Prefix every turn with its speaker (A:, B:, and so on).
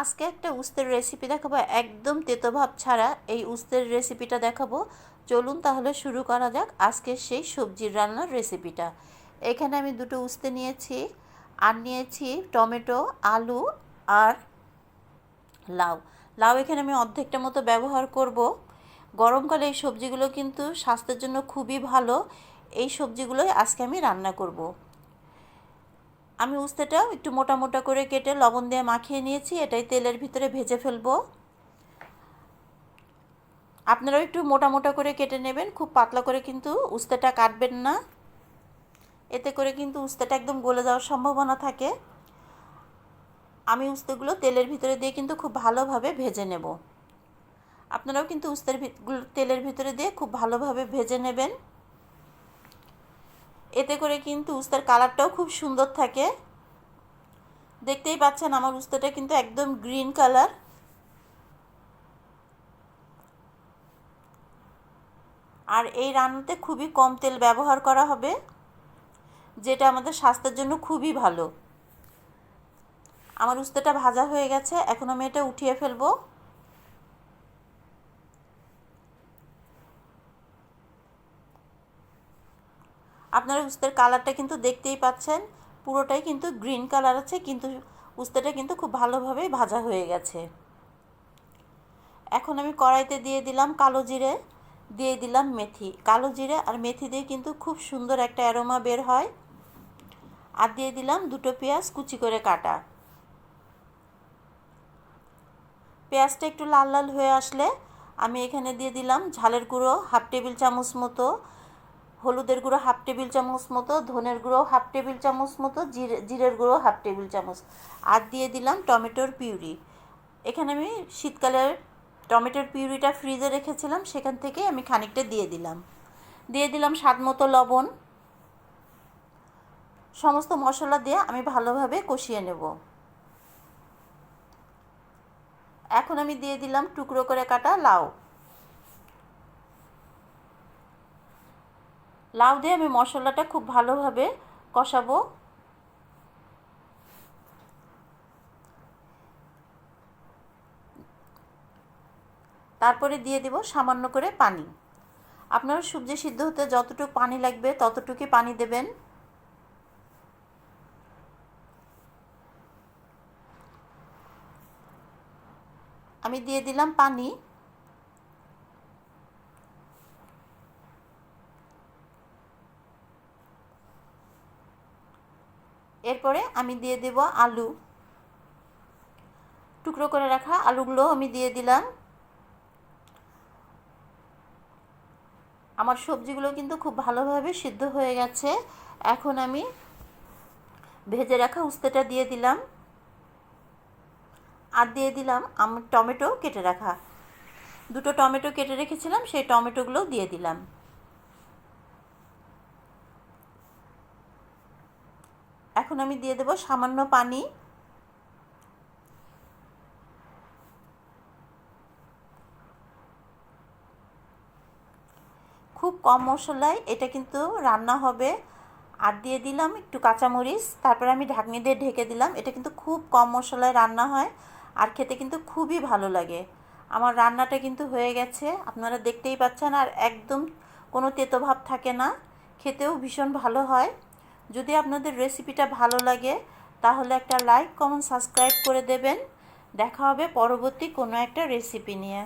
A: আজকে একটা উস্তের রেসিপি দেখাবো, একদম তেতো ভাব ছাড়া এই উস্তের রেসিপিটা দেখাবো। চলুন তাহলে শুরু করা যাক আজকের সেই সবজির রান্নার রেসিপিটা এখানে আমি দুটো উস্তে নিয়েছি, আর নিয়েছি টমেটো, আলু, আর লাউ। লাউ এখানে আমি অর্ধেকটা মতো ব্যবহার করব। গরমকালে এই সবজিগুলো কিন্তু স্বাস্থ্যের জন্য খুবই ভালো। এই সবজিগুলোই আজকে আমি রান্না করব। আমি উস্তেটা একটু মোটা মোটা করে কেটে লবণ দিয়ে মাখিয়ে নিয়েছি, এটাই তেলের ভিতরে ভেজে ফেলব। আপনারাও একটু মোটা মোটা করে কেটে নেবেন, খুব পাতলা করে কিন্তু উস্তেটা কাটবেন না। এতে করে কিন্তু উস্তেটা একদম গলে যাওয়ার সম্ভাবনা থাকে। আমি উস্তেগুলো তেলের ভিতরে দিয়ে কিন্তু খুব ভালোভাবে ভেজে নেব। আপনারাও কিন্তু উস্তের তেলের ভিতরে দিয়ে খুব ভালোভাবে ভেজে নেবেন। এতে করে কিন্তু উস্তার কালারটাও খুব সুন্দর থাকে। দেখতেই পাচ্ছেন আমার উস্তাটা কিন্তু একদম গ্রিন কালার। আর এই রান্নাতে খুবই কম তেল ব্যবহার করা হবে, যেটা আমাদের স্বাস্থ্যের জন্য খুবই ভালো। আমার উস্তাটা ভাজা হয়ে গেছে, এখন আমি এটা উঠিয়ে ফেলব। আপনারা উস্তের কালারটা কিন্তু দেখতেই পাচ্ছেন। পুরোটাই কিন্তু গ্রিন কালার আছে, কিন্তু উস্তেটা কিন্তু খুব ভালোভাবে ভাজা হয়ে গেছে। এখন আমি কড়াইতে দিয়ে দিলাম কালো জিরে, দিয়ে দিলাম মেথি। কালো জিরে আর মেথি দিয়ে কিন্তু খুব সুন্দর একটা অ্যারোমা বের হয়। আর দিয়ে দিলাম দুটো পেঁয়াজ কুচি করে কাটা। পেঁয়াজটা একটু লাল লাল হয়ে আসলে আমি এখানে দিয়ে দিলাম ঝালের গুঁড়ো, হাফ টেবিল চামচ মতো হলুদের গুঁড়ো হাফ টেবিল চামচ মতো, ধনের গুঁড়ো হাফ টেবিল চামচ মতো, জিরে, জিরের গুঁড়ো হাফ টেবিল চামচ। আর দিয়ে দিলাম টমেটোর পিউরি। এখানে আমি শীতকালের টমেটোর পিউরিটা ফ্রিজে রেখেছিলাম, সেখান থেকে আমি খানিকটা দিয়ে দিলাম। দিয়ে দিলাম স্বাদ মতো লবণ। সমস্ত মশলা দিয়ে আমি ভালোভাবে কষিয়ে নেব। এখন আমি দিয়ে দিলাম টুকরো করে কাটা লাউ। লাউ দিয়ে আমি মশলাটা খুব ভালোভাবে কষাবো। তারপরে দিয়ে দেব সামান্য করে পানি। আপনার সবজি সিদ্ধ হতে যতটুকু পানি লাগবে ততটুকুই পানি দেবেন। আমি দিয়ে দিলাম পানি। এরপরে আমি দিয়ে দেব আলু। টুকরো করে রাখা আলুগুলো আমি দিয়ে দিলাম। আমার সবজিগুলো কিন্তু খুব ভালোভাবে সিদ্ধ হয়ে গেছে। এখন আমি ভেজে রাখা উস্তেটা দিয়ে দিলাম। আর দিয়ে দিলাম আমার টমেটো কেটে রাখা। দুটো টমেটো কেটে রেখেছিলাম, সেই টমেটোগুলোও দিয়ে দিলাম। এখন আমি দিয়ে দেব সামান্য পানি। খুব কম মশলায় এটা কিন্তু রান্না হবে। আর দিয়ে দিলাম একটু কাঁচামরিচ, তারপরে আমি ঢাকনি দিয়ে ঢেকে দিলাম। এটা কিন্তু খুব কম মশলায় রান্না হয় আর খেতে কিন্তু খুবই ভালো লাগে। আমার রান্নাটা কিন্তু হয়ে গেছে, আপনারা দেখতেই পাচ্ছেন আর একদম কোনো তেতো ভাব থাকে না। খেতেও ভীষণ ভালো হয়। যদি আপনাদের রেসিপিটা ভালো লাগে, তাহলে একটা লাইক কমেন্ট সাবস্ক্রাইব করে দেবেন। দেখা হবে পরবর্তী কোনো একটা রেসিপি নিয়ে।